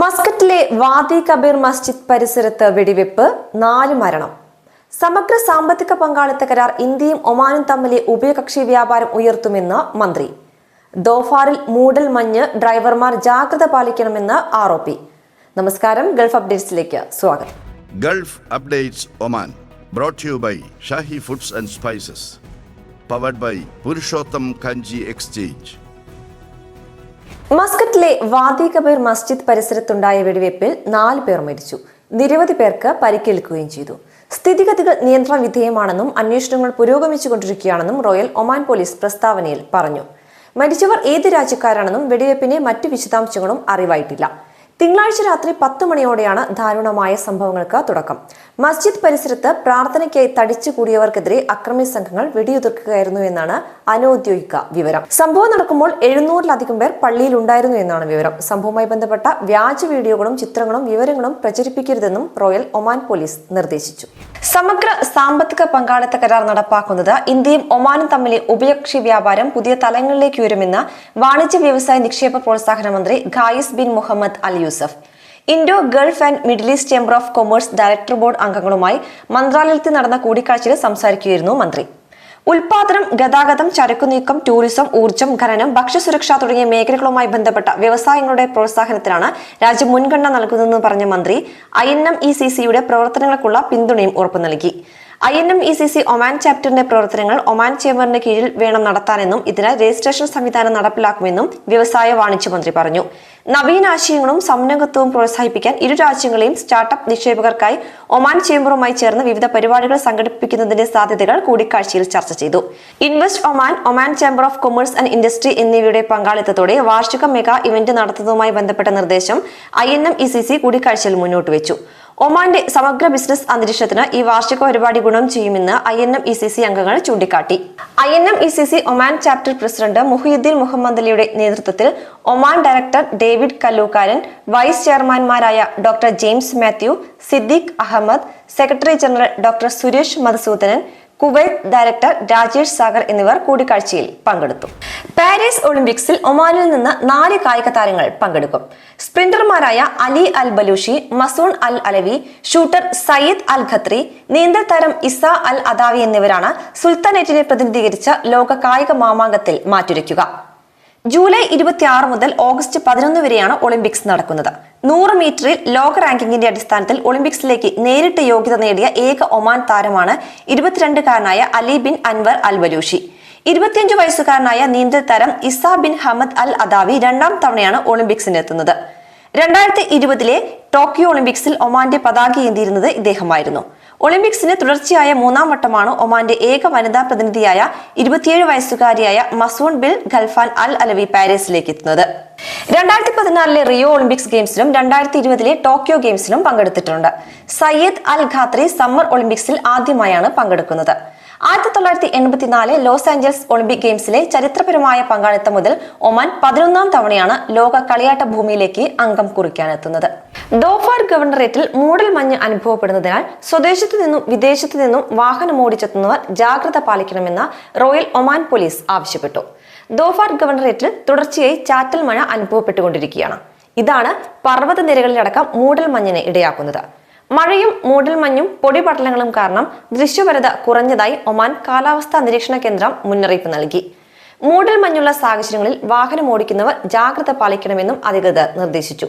മസ്കറ്റിലെ Wadi Kabir മസ്ജിദ് പരിസരത്ത് വെടിവെപ്പ് നാല് മരണം. സമഗ്ര സാമ്പത്തിക പങ്കാളിത്ത കരാർ ഇന്ത്യയും ഒമാനും തമ്മിലെ ഉഭയകക്ഷി വ്യാപാരം ഉയർത്തുമെന്ന് മന്ത്രി. ദോഫാറിൽ മൂടൽ മഞ്ഞ് ഡ്രൈവർമാർ ജാഗ്രത പാലിക്കണമെന്ന് ആരോപി നമസ്കാരം ഗൾഫ് അപ്ഡേറ്റ്സിലേക്ക് സ്വാഗതം. Gulf updates Oman brought you by Shahi foods and spices powered by Purushottam Kanji exchange. മസ്കറ്റിലെ Wadi Kabir മസ്ജിദ് പരിസരത്തുണ്ടായ വെടിവയ്പിൽ നാല് പേർ മരിച്ചു. നിരവധി പേർക്ക് പരിക്കേൽക്കുകയും ചെയ്തു. സ്ഥിതിഗതികൾ നിയന്ത്രണ വിധേയമാണെന്നും അന്വേഷണങ്ങൾ പുരോഗമിച്ചുകൊണ്ടിരിക്കുകയാണെന്നും റോയൽ ഒമാൻ പോലീസ് പ്രസ്താവനയിൽ പറഞ്ഞു. മരിച്ചവർ ഏത് രാജ്യക്കാരാണെന്നും വെടിവയ്പ്പിന്റെ മറ്റു വിശദാംശങ്ങളും അറിവായിട്ടില്ല. തിങ്കളാഴ്ച രാത്രി പത്ത് മണിയോടെയാണ് ദാരുണമായ സംഭവങ്ങൾക്ക് തുടക്കം. മസ്ജിദ് പരിസരത്ത് പ്രാർത്ഥനയ്ക്കായി തടിച്ചു കൂടിയവർക്കെതിരെ അക്രമി സംഘങ്ങൾ വെടിയുതിർക്കുകയായിരുന്നു എന്നാണ് അനൌദ്യോഗിക വിവരം. സംഭവം നടക്കുമ്പോൾ എഴുന്നൂറിലധികം പേർ പള്ളിയിൽ ഉണ്ടായിരുന്നു എന്നാണ് വിവരം. സംഭവവുമായി ബന്ധപ്പെട്ട വ്യാജ വീഡിയോകളും ചിത്രങ്ങളും വിവരങ്ങളും പ്രചരിപ്പിക്കരുതെന്നും റോയൽ ഒമാൻ പോലീസ് നിർദ്ദേശിച്ചു. സമഗ്ര സാമ്പത്തിക പങ്കാളിത്ത കരാർ നടപ്പാക്കുന്നത് ഇന്ത്യയും ഒമാനും തമ്മിലെ ഉഭയകക്ഷി വ്യാപാരം പുതിയ തലങ്ങളിലേക്ക് ഉയരുമെന്ന് വാണിജ്യ വ്യവസായ നിക്ഷേപ പ്രോത്സാഹന മന്ത്രി Qais bin Mohammed al Yousef. Indo Gulf and Middle East chamber of commerce director board അംഗങ്ങളുമായി മന്ത്രാലയത്തിൽ നടന്ന കൂടിക്കാഴ്ചയിൽ സംസാരിക്കുകയായിരുന്നു മന്ത്രി. ഉൽപാദനം ഗതാഗതം ചരക്കുനീക്കം ടൂറിസം ഊർജം ഖനനം ഭക്ഷ്യസുരക്ഷ തുടങ്ങിയ മേഖലകളുമായി ബന്ധപ്പെട്ട വ്യവസായങ്ങളുടെ പ്രോത്സാഹനത്തിനാണ് രാജ്യം മുൻഗണന നൽകുന്നതെന്ന് പറഞ്ഞ മന്ത്രി I N M E C സിയുടെ പ്രവർത്തനങ്ങൾക്കുള്ള പിന്തുണയും ഉറപ്പു നൽകി. I N M E C C Oman ചാപ്റ്ററിന്റെ പ്രവർത്തനങ്ങൾ ഒമാൻ ചേംബറിന്റെ കീഴിൽ വേണം നടത്താനെന്നും ഇതിന് രജിസ്ട്രേഷൻ സംവിധാനം നടപ്പിലാക്കുമെന്നും വ്യവസായ വാണിജ്യ മന്ത്രി പറഞ്ഞു. നവീനാശയങ്ങളും സംരംഭത്വവും പ്രോത്സാഹിപ്പിക്കാൻ ഇരു രാജ്യങ്ങളെയും സ്റ്റാർട്ടപ്പ് നിക്ഷേപകർക്കായി ഒമാൻ ചേംബറുമായി ചേർന്ന് വിവിധ പരിപാടികൾ സംഘടിപ്പിക്കുന്നതിന്റെ സാധ്യതകൾ കൂടിക്കാഴ്ചയിൽ ചർച്ച ചെയ്തു. Invest Oman Oman chamber of commerce and industry എന്നിവയുടെ പങ്കാളിത്തത്തോടെ വാർഷിക മെഗാ ഇവന്റ് നടത്തുന്നതുമായി ബന്ധപ്പെട്ട നിർദ്ദേശം I N M E C C കൂടിക്കാഴ്ചയിൽ മുന്നോട്ട് വെച്ചു ഒമാന്റെ സമഗ്ര ബിസിനസ് അന്തരീക്ഷത്തിന് ഈ വാർഷിക പരിപാടി ഗുണം ചെയ്യുമെന്ന് I N M E C C അംഗങ്ങൾ ചൂണ്ടിക്കാട്ടി. I N M E C C Oman chapter president Muhiyuddin Muhammad അലിയുടെ നേതൃത്വത്തിൽ Oman director David Kallookaran vice ചെയർമാൻമാരായ doctor James Mathew Siddique Ahmed secretary general doctor Suresh Madhusoodanan Kuwait director Rajesh Sagar എന്നിവർ കൂടിക്കാഴ്ചയിൽ പങ്കെടുത്തു. Paris ഒളിമ്പിക്സിൽ ഒമാനിൽ നിന്ന് നാല് കായിക താരങ്ങൾ പങ്കെടുക്കും. സ്പ്രിന്റർമാരായ Ali al Balushi Mazoon al Alawi shooter Sayyid al Khatri നീന്തൽ താരം ഇസ അൽ അദാവി എന്നിവരാണ് സുൽത്താനേറ്റിനെ പ്രതിനിധീകരിച്ച ലോക കായിക മാമാങ്കത്തിൽ മാറ്റുരയ്ക്കുക. ജൂലൈ ഇരുപത്തിയാറ് മുതൽ ഓഗസ്റ്റ് പതിനൊന്ന് വരെയാണ് ഒളിമ്പിക്സ് നടക്കുന്നത്. നൂറ് മീറ്ററിൽ ലോക റാങ്കിങ്ങിന്റെ അടിസ്ഥാനത്തിൽ ഒളിമ്പിക്സിലേക്ക് നേരിട്ട് യോഗ്യത നേടിയ ഏക ഒമാൻ താരമാണ് ഇരുപത്തിരണ്ടുകാരനായ അലി ബിൻ അൻവർ അൽ ഇരുപത്തിയഞ്ച് വയസ്സുകാരനായ നീന്തൽ താരം Isa bin Hamad al Adawi രണ്ടാം തവണയാണ് ഒളിമ്പിക്സിനെത്തുന്നത് രണ്ടായിരത്തി ഇരുപതിലെ ടോക്കിയോ ഒളിമ്പിക്സിൽ ഒമാന്റെ പതാക ഏന്തിയിരുന്നത് ഇദ്ദേഹമായിരുന്നു. ഒളിമ്പിക്സിന് തുടർച്ചയായ മൂന്നാം വട്ടമാണ് ഒമാന്റെ ഏക വനിതാ പ്രതിനിധിയായ ഇരുപത്തിയേഴ് വയസ്സുകാരിയായ മസൂൺ ബിൽ ഖൽഫാൻ അൽ അലവി പാരീസിലേക്ക് എത്തുന്നത്. രണ്ടായിരത്തി പതിനാലിലെ റിയോ ഒളിമ്പിക്സ് ഗെയിംസിലും രണ്ടായിരത്തി ഇരുപതിലെ ടോക്കിയോ ഗെയിംസിലും പങ്കെടുത്തിട്ടുണ്ട്. സയ്യദ് അൽ ഖാത്രി സമ്മർ ഒളിമ്പിക്സിൽ ആദ്യമായാണ് പങ്കെടുക്കുന്നത്. ആയിരത്തി തൊള്ളായിരത്തി എൺപത്തിനാല് ലോസ് ആഞ്ചൽസ് ഒളിമ്പിക് ഗെയിംസിലെ ചരിത്രപരമായ പങ്കാളിത്തം മുതൽ ഒമാൻ പതിനൊന്നാം തവണയാണ് ലോക കളിയാട്ട ഭൂമിയിലേക്ക് അംഗം കുറിക്കാനെത്തുന്നത്. ദോഫാർ ഗവർണറേറ്റിൽ മൂടൽ മഞ്ഞ് അനുഭവപ്പെടുന്നതിനാൽ സ്വദേശത്തു നിന്നും വിദേശത്തു നിന്നും വാഹനം ഓടിച്ചെത്തുന്നവർ ജാഗ്രത പാലിക്കണമെന്ന് റോയൽ ഒമാൻ പോലീസ് ആവശ്യപ്പെട്ടു. ദോഫാർ ഗവർണറേറ്റിൽ തുടർച്ചയായി ചാറ്റൽ മഴ അനുഭവപ്പെട്ടുകൊണ്ടിരിക്കുകയാണ്. ഇതാണ് പർവത നിരകളിലടക്കം മൂടൽ മഞ്ഞിന് ഇടയാക്കുന്നത്. മഴയും മൂടൽമഞ്ഞും പൊടിപടലങ്ങളും കാരണം ദൃശ്യപരത കുറഞ്ഞതായി ഒമാൻ കാലാവസ്ഥാ നിരീക്ഷണ കേന്ദ്രം മുന്നറിയിപ്പ് നൽകി. മൂടൽമഞ്ഞുള്ള സാഹചര്യങ്ങളിൽ വാഹനം ഓടിക്കുന്നവർ ജാഗ്രത പാലിക്കണമെന്നും അധികൃതർ നിർദ്ദേശിച്ചു.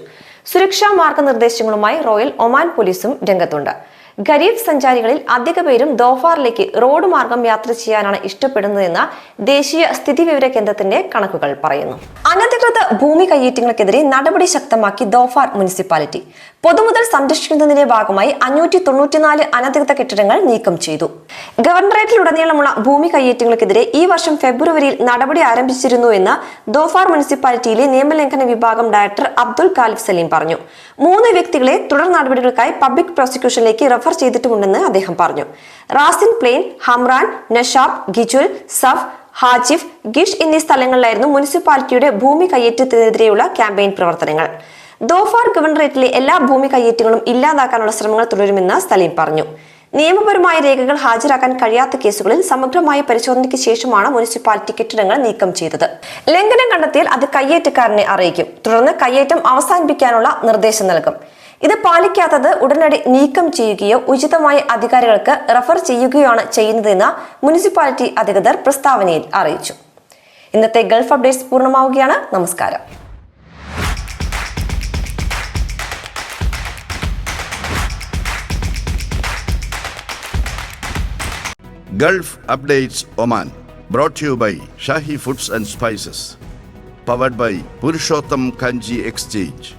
സുരക്ഷാ മാർഗനിർദ്ദേശങ്ങളുമായി റോയൽ ഒമാൻ പോലീസും രംഗത്തുണ്ട്. ഖരീഫ് സഞ്ചാരികളിൽ അധിക പേരും ദോഫാറിലേക്ക് റോഡ് മാർഗം യാത്ര ചെയ്യാനാണ് ഇഷ്ടപ്പെടുന്നതെന്ന് ദേശീയ സ്ഥിതിവിവര കേന്ദ്രത്തിന്റെ കണക്കുകൾ പറയുന്നു. അനധികൃത ഭൂമി കയ്യേറ്റങ്ങൾക്കെതിരെ നടപടി ശക്തമാക്കി ദോഫാർ മുനിസിപ്പാലിറ്റി. പൊതുമുതൽ സംരക്ഷിക്കുന്നതിന്റെ ഭാഗമായി അഞ്ഞൂറ്റി തൊണ്ണൂറ്റിനാല് അനധികൃത കെട്ടിടങ്ങൾ നീക്കം ചെയ്തു. ഗവർണറേറ്റിലുടനീളമുള്ള ഭൂമി കയ്യേറ്റങ്ങൾക്കെതിരെ ഈ വർഷം ഫെബ്രുവരിയിൽ നടപടി ആരംഭിച്ചിരുന്നു എന്ന് ദോഫാർ മുനിസിപ്പാലിറ്റിയിലെ നിയമലംഘന വിഭാഗം ഡയറക്ടർ അബ്ദുൽ ഖാലിഫ് സലീം പറഞ്ഞു. മൂന്ന് വ്യക്തികളെ തുടർ നടപടികൾക്കായി പബ്ലിക് പ്രോസിക്യൂഷനിലേക്ക് റഫർ ചെയ്തിട്ടുമുണ്ടെന്ന് അദ്ദേഹം പറഞ്ഞു. റാസിൻ പ്ലെയിൻ ഹംറാൻ നഷാബ് ഗിജുൽ സഫ് ഹാജിഫ് ഗിഷ് എന്നീ സ്ഥലങ്ങളിലായിരുന്നു മുനിസിപ്പാലിറ്റിയുടെ ഭൂമി കയ്യേറ്റത്തിനെതിരെയുള്ള ക്യാമ്പയിൻ പ്രവർത്തനങ്ങൾ. ദോഫാർ ഗവർണറേറ്റിലെ എല്ലാ ഭൂമി കയ്യേറ്റങ്ങളും ഇല്ലാതാക്കാനുള്ള ശ്രമങ്ങൾ തുടരുമെന്ന് സ്ഥലീം പറഞ്ഞു. നിയമപരമായ രേഖകൾ ഹാജരാക്കാൻ കഴിയാത്ത കേസുകളിൽ സമഗ്രമായ പരിശോധനയ്ക്ക് ശേഷമാണ് മുനിസിപ്പാലിറ്റി കെട്ടിടങ്ങൾ നീക്കം ചെയ്തത്. ലംഘനം കണ്ടെത്തിയാൽ അത് കയ്യേറ്റക്കാരനെ അറിയിക്കും. തുടർന്ന് കയ്യേറ്റം അവസാനിപ്പിക്കാനുള്ള നിർദ്ദേശം നൽകും. ഇത് പാലിക്കാത്തത് ഉടനടി നീക്കം ചെയ്യുകയോ ഉചിതമായ അധികാരികൾക്ക് റഫർ ചെയ്യുകയാണ് ചെയ്യുന്നതെന്ന് മുനിസിപ്പാലിറ്റി അധികൃതർ പ്രസ്താവനയിൽ അറിയിച്ചു. ഇന്നത്തെ ഗൾഫ് അപ്ഡേറ്റ്സ് പൂർണമാവുകയാണ്. നമസ്കാരം. Gulf updates Oman brought you by Shahi foods and spices powered by Purushottam Kanji exchange